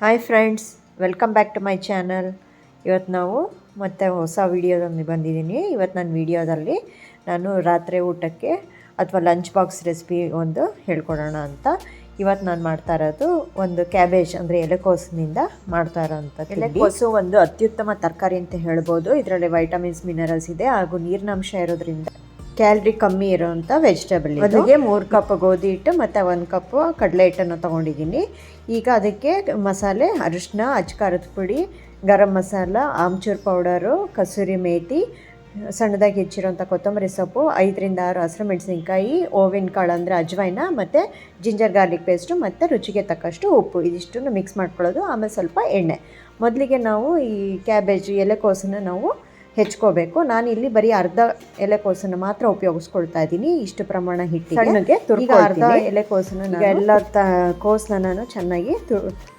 Hi friends welcome back to my channel ಇವತ್ತು ನಾವು ಮತ್ತೆ ಹೊಸ ವಿಡಿಯೋದಲ್ಲಿ ಬಂದಿದ್ದೀನಿ. ಇವತ್ತು ನನ್ನ ವಿಡಿಯೋದಲ್ಲಿ ನಾನು ರಾತ್ರಿ ಊಟಕ್ಕೆ ಅಥವಾ ಲಂಚ್ ಬಾಕ್ಸ್ ರೆಸಿಪಿ ಒಂದು ಹೇಳ್ಕೊಡೋಣ ಅಂತ. ಇವತ್ತು ನಾನು ಮಾಡ್ತಾ ಇರೋದು ಒಂದು ಕ್ಯಾಬೇಜ್ ಅಂದರೆ ಎಲೆಕೋಸಿನಿಂದ ಮಾಡ್ತಾ ಇರೋಂಥ ಎಲೆಕೋಸು ಒಂದು ಅತ್ಯುತ್ತಮ ತರಕಾರಿ ಅಂತ ಹೇಳ್ಬೋದು. ಇದರಲ್ಲಿ ವೈಟಮಿನ್ಸ್ ಮಿನರಲ್ಸ್ ಇದೆ ಹಾಗೂ ನೀರಿನಂಶ ಇರೋದ್ರಿಂದ. ಕ್ಯಾಲರಿ ಕಮ್ಮಿ ಇರೋವಂಥ ವೆಜಿಟೇಬಲ್ ಅದಕ್ಕೆ ಮೂರು ಕಪ್ ಗೋಧಿ ಹಿಟ್ಟು ಮತ್ತು ಒಂದು ಕಪ್ ಕಡಲೆ ಹಿಟ್ಟನ್ನು ತೊಗೊಂಡಿದ್ದೀನಿ. ಈಗ ಅದಕ್ಕೆ ಮಸಾಲೆ ಅರಿಶಿನ ಅಚ್ಕಾರದ ಪುಡಿ, ಗರಂ ಮಸಾಲ, ಆಮ್ಚೂರ್ ಪೌಡರು ಕಸೂರಿ ಮೇಥಿ ಸಣ್ಣದಾಗಿ ಹೆಚ್ಚಿರೋಂಥ ಕೊತ್ತಂಬರಿ ಸೊಪ್ಪು, ಐದರಿಂದ ಆರು ಹಸಿರು ಮೆಣಸಿನ್ಕಾಯಿ, ಓವಿನ ಕಾಳು ಅಂದರೆ ಅಜ್ವೈನ ಮತ್ತು ಜಿಂಜರ್ ಗಾರ್ಲಿಕ್ ಪೇಸ್ಟು ಮತ್ತು ರುಚಿಗೆ ತಕ್ಕಷ್ಟು ಉಪ್ಪು. ಇದಿಷ್ಟನ್ನು ಮಿಕ್ಸ್ ಮಾಡ್ಕೊಳ್ಳೋದು. ಆಮೇಲೆ ಸ್ವಲ್ಪ ಎಣ್ಣೆ. ಮೊದಲಿಗೆ ನಾವು ಈ ಕ್ಯಾಬೇಜ್ ಎಲೆಕೋಸನ್ನು ನಾವು ಹೆಚ್ಕೋಬೇಕು. ನಾನು ಇಲ್ಲಿ ಬರೀ ಅರ್ಧ ಎಲೆಕೋಸನ್ನು ಮಾತ್ರ ಉಪಯೋಗಿಸ್ಕೊಳ್ತಾ ಇದ್ದೀನಿ. ಇಷ್ಟು ಪ್ರಮಾಣ ಹಿಟ್ಟಿಗೆ. ನನಗೆ ಈಗ ಅರ್ಧ ಎಲೆಕೋಸನ್ನು ಎಲ್ಲ ತ ಕೋಸನ್ನ ನಾನು ಚೆನ್ನಾಗಿ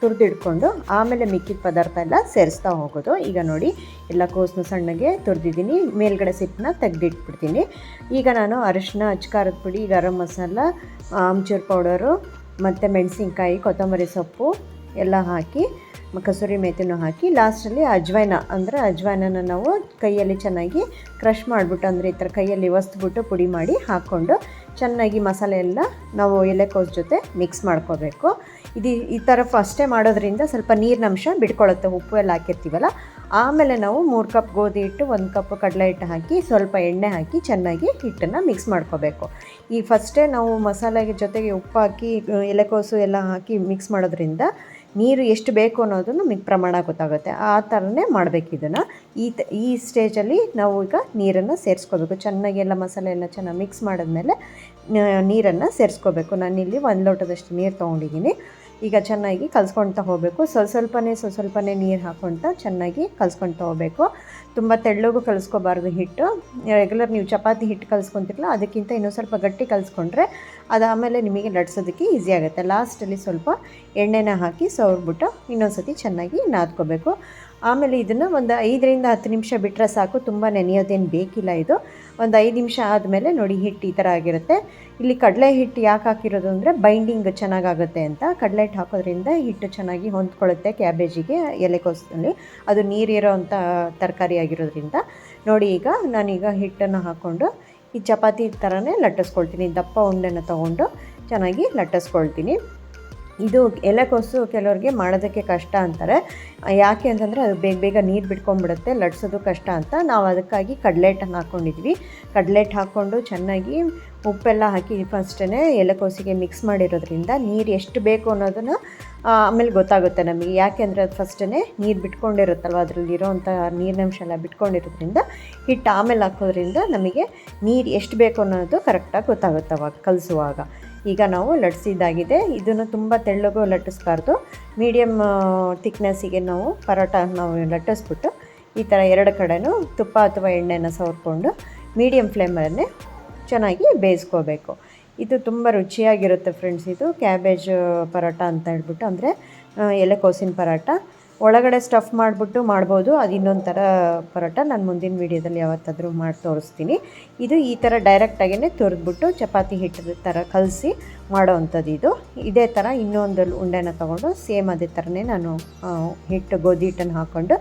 ತುರಿದಿಡ್ಕೊಂಡು ಆಮೇಲೆ ಮಿಕ್ಕಿದ ಪದಾರ್ಥ ಎಲ್ಲ ಸೇರಿಸ್ತಾ ಹೋಗೋದು. ಈಗ ನೋಡಿ ಎಲ್ಲ ಕೋಸನ್ನು ಸಣ್ಣಗೆ ತುರಿದಿದ್ದೀನಿ. ಮೇಲ್ಗಡೆ ಸಿಪ್ಪನ್ನ ತೆಗೆದಿಟ್ಬಿಡ್ತೀನಿ. ಈಗ ನಾನು ಅರಿಶಿನ ಅಚ್ಕಾರದ ಪುಡಿ ಗರಂ ಮಸಾಲ ಆಮ್ಚೂರ್ ಪೌಡರು ಮತ್ತು ಮೆಣಸಿನ್ಕಾಯಿ ಕೊತ್ತಂಬರಿ ಸೊಪ್ಪು ಎಲ್ಲ ಹಾಕಿ ಕಸೂರಿ ಮೇಥಿನೂ ಹಾಕಿ ಲಾಸ್ಟಲ್ಲಿ ಅಜ್ವೈನ ಅಂದರೆ ಅಜ್ವೈನನ ನಾವು ಕೈಯಲ್ಲಿ ಚೆನ್ನಾಗಿ ಕ್ರಷ್ ಮಾಡಿಬಿಟ್ಟು, ಅಂದರೆ ಈ ಥರ ಕೈಯಲ್ಲಿ ಒಸ್ದ್ಬಿಟ್ಟು ಪುಡಿ ಮಾಡಿ ಹಾಕ್ಕೊಂಡು ಚೆನ್ನಾಗಿ ಮಸಾಲೆ ಎಲ್ಲ ನಾವು ಎಲೆಕೋಸ್ ಜೊತೆ ಮಿಕ್ಸ್ ಮಾಡ್ಕೋಬೇಕು. ಇದು ಈ ಥರ ಫಸ್ಟೇ ಮಾಡೋದ್ರಿಂದ ಸ್ವಲ್ಪ ನೀರಿನಂಶ ಬಿಟ್ಕೊಳ್ಳುತ್ತೆ ಉಪ್ಪು ಎಲ್ಲ ಹಾಕಿರ್ತೀವಲ್ಲ, ಆಮೇಲೆ ನಾವು ಮೂರು ಕಪ್ ಗೋಧಿ ಹಿಟ್ಟು, ಒಂದು ಕಪ್ ಕಡಲೆ ಹಿಟ್ಟು ಹಾಕಿ ಸ್ವಲ್ಪ ಎಣ್ಣೆ ಹಾಕಿ ಚೆನ್ನಾಗಿ ಹಿಟ್ಟನ್ನು ಮಿಕ್ಸ್ ಮಾಡ್ಕೋಬೇಕು. ಈ ಫಸ್ಟೇ ನಾವು ಮಸಾಲೆಗೆ ಜೊತೆಗೆ ಉಪ್ಪು ಹಾಕಿ, ಎಲೆಕೋಸು ಎಲ್ಲ ಹಾಕಿ ಮಿಕ್ಸ್ ಮಾಡೋದ್ರಿಂದ ನೀರು ಎಷ್ಟು ಬೇಕು ಅನ್ನೋದು ನಮಗೆ ಪ್ರಮಾಣ ಗೊತ್ತಾಗುತ್ತೆ. ಆ ಥರನೇ ಮಾಡಬೇಕು ಇದನ್ನು. ಈ ತ, ಈ ಸ್ಟೇಜಲ್ಲಿ ನಾವು ಈಗ ನೀರನ್ನು ಸೇರಿಸ್ಕೋಬೇಕು. ಚೆನ್ನಾಗಿ ಎಲ್ಲ ಮಸಾಲೆ ಎಲ್ಲ ಚೆನ್ನಾಗಿ ಮಿಕ್ಸ್ ಮಾಡಿದ್ಮೇಲೆ ನೀರನ್ನು ಸೇರಿಸ್ಕೋಬೇಕು. ನಾನಿಲ್ಲಿ ಒಂದು ಲೋಟದಷ್ಟು ನೀರು ತೊಗೊಂಡಿದ್ದೀನಿ. ಈಗ ಚೆನ್ನಾಗಿ ಕಲಿಸ್ಕೊಳ್ತಾ ಹೋಗಬೇಕು. ಸ್ವಲ್ಪ ಸ್ವಲ್ಪನೇ ಸ್ವಲ್ಪ ಸ್ವಲ್ಪನೇ ನೀರು ಹಾಕ್ಕೊಳ್ತಾ ಚೆನ್ನಾಗಿ ಕಲ್ಸ್ಕೊಳ್ತಾ ಹೋಗಬೇಕು. ತುಂಬ ತೆಳ್ಳಗೂ ಕಲಿಸ್ಕೋಬಾರ್ದು ಹಿಟ್ಟು. ರೆಗ್ಯುಲರ್ ನೀವು ಚಪಾತಿ ಹಿಟ್ಟು ಕಲಿಸ್ಕೊತಿರಲ್ಲ, ಅದಕ್ಕಿಂತ ಇನ್ನೂ ಸ್ವಲ್ಪ ಗಟ್ಟಿ ಕಲಿಸ್ಕೊಂಡ್ರೆ ಅದಾದಮೇಲೆ ನಿಮಗೆ ಲಟ್ಸೋದಕ್ಕೆ ಈಸಿ ಆಗುತ್ತೆ. ಲಾಸ್ಟಲ್ಲಿ ಸ್ವಲ್ಪ ಎಣ್ಣೆನ ಹಾಕಿ ಸವ್ರ್ಬಿಟ್ಟು ಇನ್ನೊಂದು ಸತಿ ಚೆನ್ನಾಗಿ ನಾದ್ಕೋಬೇಕು. ಆಮೇಲೆ ಇದನ್ನು ಒಂದು ಐದರಿಂದ ಹತ್ತು ನಿಮಿಷ ಬಿಟ್ಟರೆ ಸಾಕು ತುಂಬ ನೆನೆಯೋದೇನು ಬೇಕಿಲ್ಲ ಇದು. ಒಂದು ಐದು ನಿಮಿಷ ಆದಮೇಲೆ ನೋಡಿ ಹಿಟ್ಟು ಈ ಥರ ಆಗಿರುತ್ತೆ. ಇಲ್ಲಿ ಕಡಲೆ ಹಿಟ್ಟು ಯಾಕೆ ಹಾಕಿರೋದು ಅಂದರೆ ಬೈಂಡಿಂಗ್ ಚೆನ್ನಾಗಾಗುತ್ತೆ ಅಂತ. ಕಡಲೆ ಹಿಟ್ಟು ಹಾಕೋದ್ರಿಂದ ಹಿಟ್ಟು ಚೆನ್ನಾಗಿ ಹೊಂದ್ಕೊಳ್ಳುತ್ತೆ ಕ್ಯಾಬೇಜಿಗೆ ಎಲೆಕೋಸಲ್ಲಿ ಅದು ನೀರಿರೋ ಅಂಥ ತರಕಾರಿ ಆಗಿರೋದ್ರಿಂದ. ನೋಡಿ ಈಗ ನಾನೀಗ ಹಿಟ್ಟನ್ನು ಹಾಕ್ಕೊಂಡು ಈ ಚಪಾತಿ ಥರನೇ ಲಟ್ಟಿಸ್ಕೊಳ್ತೀನಿ. ದಪ್ಪ ಉಂಡೆನ ತೊಗೊಂಡು ಚೆನ್ನಾಗಿ ಲಟ್ಟಿಸ್ಕೊಳ್ತೀನಿ. ಇದು ಎಲೆಕೋಸು ಕೆಲವ್ರಿಗೆ ಮಾಡೋದಕ್ಕೆ ಕಷ್ಟ ಅಂತಾರೆ. ಯಾಕೆ ಅಂತಂದರೆ ಅದು ಬೇಗ ಬೇಗ ನೀರು ಬಿಟ್ಕೊಂಡ್ಬಿಡುತ್ತೆ, ಲಟ್ಸೋದು ಕಷ್ಟ ಅಂತ. ನಾವು ಅದಕ್ಕಾಗಿ ಕಡಲೆಟನ್ನು ಹಾಕ್ಕೊಂಡಿದ್ವಿ ಕಡಲೆಟ್ ಹಾಕ್ಕೊಂಡು ಚೆನ್ನಾಗಿ ಉಪ್ಪೆಲ್ಲ ಹಾಕಿ ಫಸ್ಟೇ ಎಲೆಕೋಸಿಗೆ ಮಿಕ್ಸ್ ಮಾಡಿರೋದ್ರಿಂದ ನೀರು ಎಷ್ಟು ಬೇಕು ಅನ್ನೋದನ್ನು ಆಮೇಲೆ ಗೊತ್ತಾಗುತ್ತೆ ನಮಗೆ. ಯಾಕೆ ಅಂದರೆ ಅದು ಫಸ್ಟೇ ನೀರು ಬಿಟ್ಕೊಂಡಿರುತ್ತಲ್ವ ಅದರಲ್ಲಿರೋವಂಥ ನೀರಿನಂಶ ಎಲ್ಲ ಬಿಟ್ಕೊಂಡಿರೋದ್ರಿಂದ ಹಿಟ್ಟು ಆಮೇಲೆ ಹಾಕೋದ್ರಿಂದ ನಮಗೆ ನೀರು ಎಷ್ಟು ಬೇಕು ಅನ್ನೋದು ಕರೆಕ್ಟಾಗಿ ಗೊತ್ತಾಗುತ್ತೆ ಅವಾಗ, ಕಲಿಸುವಾಗ. ಈಗ ನಾವು ಲಟ್ಸಿದ್ದಾಗಿದೆ. ಇದನ್ನು ತುಂಬ ತೆಳ್ಳಗೂ ಲಟ್ಟಿಸ್ಬಾರ್ದು. ಮೀಡಿಯಮ್ ತಿಕ್ನೆಸ್ಸಿಗೆ ನಾವು ಪರೋಟ ನಾವು ಲಟ್ಟಿಸ್ಬಿಟ್ಟು ಈ ಥರ ಎರಡು ಕಡೆನೂ ತುಪ್ಪ ಅಥವಾ ಎಣ್ಣೆನ ಸವರ್ಕೊಂಡು ಮೀಡಿಯಮ್ ಫ್ಲೇಮಲ್ಲೇ ಚೆನ್ನಾಗಿ ಬೇಯಿಸ್ಕೋಬೇಕು. ಇದು ತುಂಬ ರುಚಿಯಾಗಿರುತ್ತೆ ಫ್ರೆಂಡ್ಸ್ ಇದು ಕ್ಯಾಬೇಜ್ ಪರೋಟ ಅಂತ ಹೇಳ್ಬಿಟ್ಟು ಅಂದರೆ ಎಲೆಕೋಸಿನ ಪರೋಟ ಒಳಗಡೆ ಸ್ಟಫ್ ಮಾಡಿಬಿಟ್ಟು ಮಾಡ್ಬೋದು. ಅದು ಇನ್ನೊಂದು ಥರ ಪರೋಟ. ನಾನು ಮುಂದಿನ ವೀಡಿಯೋದಲ್ಲಿ ಯಾವತ್ತಾದರೂ ಮಾಡಿ ತೋರಿಸ್ತೀನಿ. ಇದು ಈ ಥರ ಡೈರೆಕ್ಟಾಗೇ ತುರಿದ್ಬಿಟ್ಟು ಚಪಾತಿ ಹಿಟ್ಟು ಥರ ಕಲಸಿ ಮಾಡೋವಂಥದ್ದು ಇದು. ಇದೇ ಥರ ಇನ್ನೊಂದು ಉಂಡೆನ ತೊಗೊಂಡು ಸೇಮ್ ಅದೇ ಥರನೇ ನಾನು ಹಿಟ್ಟು ಗೋಧಿ ಹಿಟ್ಟನ್ನು ಹಾಕ್ಕೊಂಡು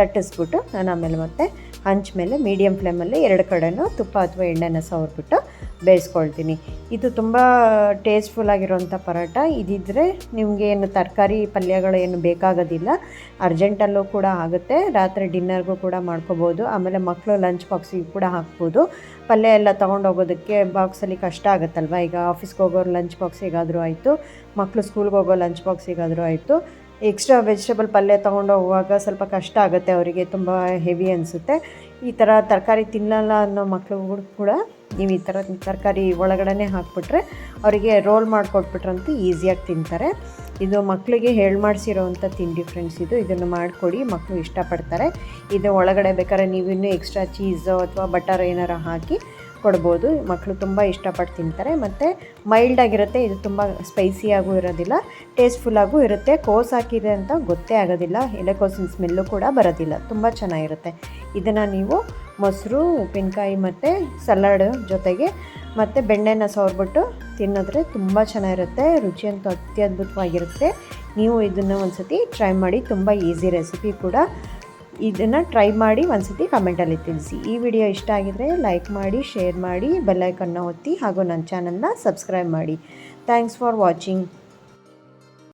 ಲಟ್ಟಿಸ್ಬಿಟ್ಟು ನಾನು ಆಮೇಲೆ ಮತ್ತೆ ಹಂಚ್ ಮೇಲೆ ಮೀಡಿಯಮ್ ಫ್ಲೇಮಲ್ಲಿ ಎರಡು ಕಡೆನೂ ತುಪ್ಪ ಅಥವಾ ಎಣ್ಣೆನ ಸವರ್ಬಿಟ್ಟು ಬೇಯಿಸ್ಕೊಳ್ತೀನಿ. ಇದು ತುಂಬ ಟೇಸ್ಟ್ಫುಲ್ ಆಗಿರೋಂಥ ಪರೋಟ ಇದಿದ್ದರೆ ನಿಮಗೆ ಏನು ತರಕಾರಿ ಪಲ್ಯಗಳು ಏನು ಬೇಕಾಗೋದಿಲ್ಲ. ಅರ್ಜೆಂಟಲ್ಲೂ ಕೂಡ ಆಗುತ್ತೆ. ರಾತ್ರಿ ಡಿನ್ನರ್ಗೂ ಕೂಡ ಮಾಡ್ಕೋಬೋದು. ಆಮೇಲೆ ಮಕ್ಕಳು ಲಂಚ್ ಬಾಕ್ಸಿಗೆ ಕೂಡ ಹಾಕ್ಬೋದು. ಪಲ್ಯ ಎಲ್ಲ ತೊಗೊಂಡೋಗೋದಕ್ಕೆ ಬಾಕ್ಸಲ್ಲಿ ಕಷ್ಟ ಆಗುತ್ತಲ್ವ? ಈಗ ಆಫೀಸ್ಗೆ ಹೋಗೋರು ಲಂಚ್ ಬಾಕ್ಸಿಗಾದರೂ ಆಯಿತು. ಮಕ್ಕಳು ಸ್ಕೂಲ್ಗೆ ಹೋಗೋ ಲಂಚ್ ಬಾಕ್ಸಿಗಾದರೂ ಆಯಿತು. ಎಕ್ಸ್ಟ್ರಾ ವೆಜಿಟೇಬಲ್ ಪಲ್ಯ ತೊಗೊಂಡು ಹೋಗುವಾಗ ಸ್ವಲ್ಪ ಕಷ್ಟ ಆಗುತ್ತೆ, ಅವರಿಗೆ ತುಂಬ ಹೆವಿ ಅನಿಸುತ್ತೆ. ಈ ಥರ ತರಕಾರಿ ತಿನ್ನಲ್ಲ ಅನ್ನೋ ಮಕ್ಕಳು ಕೂಡ ನೀವು ಈ ಥರ ತರಕಾರಿ ಒಳಗಡೆ ಹಾಕ್ಬಿಟ್ರೆ ಅವರಿಗೆ ರೋಲ್ ಮಾಡಿಕೊಟ್ಬಿಟ್ರಂತೂ ಈಸಿಯಾಗಿ ತಿಂತಾರೆ. ಇದು ಮಕ್ಕಳಿಗೆ ಹೇಳಿ ಮಾಡಿಸಿರೋವಂಥ ತಿಂಡಿ ಫ್ರೆಂಡ್ಸ್ ಇದು. ಇದನ್ನು ಮಾಡಿಕೊಡಿ ಮಕ್ಕಳು ಇಷ್ಟಪಡ್ತಾರೆ. ಇದು ಒಳಗಡೆ ಬೇಕಾದ್ರೆ ನೀವು ಇನ್ನೂ ಎಕ್ಸ್ಟ್ರಾ ಚೀಸು ಅಥವಾ ಬಟರ್ ಏನಾರು ಹಾಕಿ ಕೊಡ್ಬೋದು. ಮಕ್ಕಳು ತುಂಬ ಇಷ್ಟಪಟ್ಟು ತಿಂತಾರೆ. ಮತ್ತು ಮೈಲ್ಡ್ ಆಗಿರುತ್ತೆ. ಇದು ತುಂಬ ಸ್ಪೈಸಿಯಾಗೂ ಇರೋದಿಲ್ಲ. ಟೇಸ್ಟ್ಫುಲ್ಲಾಗೂ ಇರುತ್ತೆ. ಕೋಸ್ ಹಾಕಿದೆ ಅಂತ ಗೊತ್ತೇ ಆಗೋದಿಲ್ಲ. ಎಲೆಕೋಸಿನ ಸ್ಮೆಲ್ಲು ಕೂಡ ಬರೋದಿಲ್ಲ. ತುಂಬ ಚೆನ್ನಾಗಿರುತ್ತೆ. ಇದನ್ನು ನೀವು ಮೊಸರು, ಉಪ್ಪಿನಕಾಯಿ ಮತ್ತು ಸಲಾಡ್ ಜೊತೆಗೆ ಮತ್ತು ಬೆಣ್ಣೆನ ಸವರ್ಬಿಟ್ಟು ತಿನ್ನೋದ್ರೆ ತುಂಬ ಚೆನ್ನಾಗಿರುತ್ತೆ. ರುಚಿಯಂತೂ ಅತ್ಯದ್ಭುತವಾಗಿರುತ್ತೆ. ನೀವು ಇದನ್ನು ಒಂದು ಸತಿ ಟ್ರೈ ಮಾಡಿ. ತುಂಬ ಈಸಿ ರೆಸಿಪಿ ಕೂಡ ಇದನ್ನು ಟ್ರೈ ಮಾಡಿ ಒಂದ್ಸತಿ ಕಮೆಂಟಲ್ಲಿ ತಿಳಿಸಿ. ಈ ವಿಡಿಯೋ ಇಷ್ಟ ಆಗಿದರೆ ಲೈಕ್ ಮಾಡಿ ಶೇರ್ ಮಾಡಿ ಬೆಲ್ಲೈಕನ್ನು ಒತ್ತಿ ಹಾಗೂ ನನ್ನ ಚಾನಲ್ನ ಸಬ್ಸ್ಕ್ರೈಬ್ ಮಾಡಿ. Thanks for watching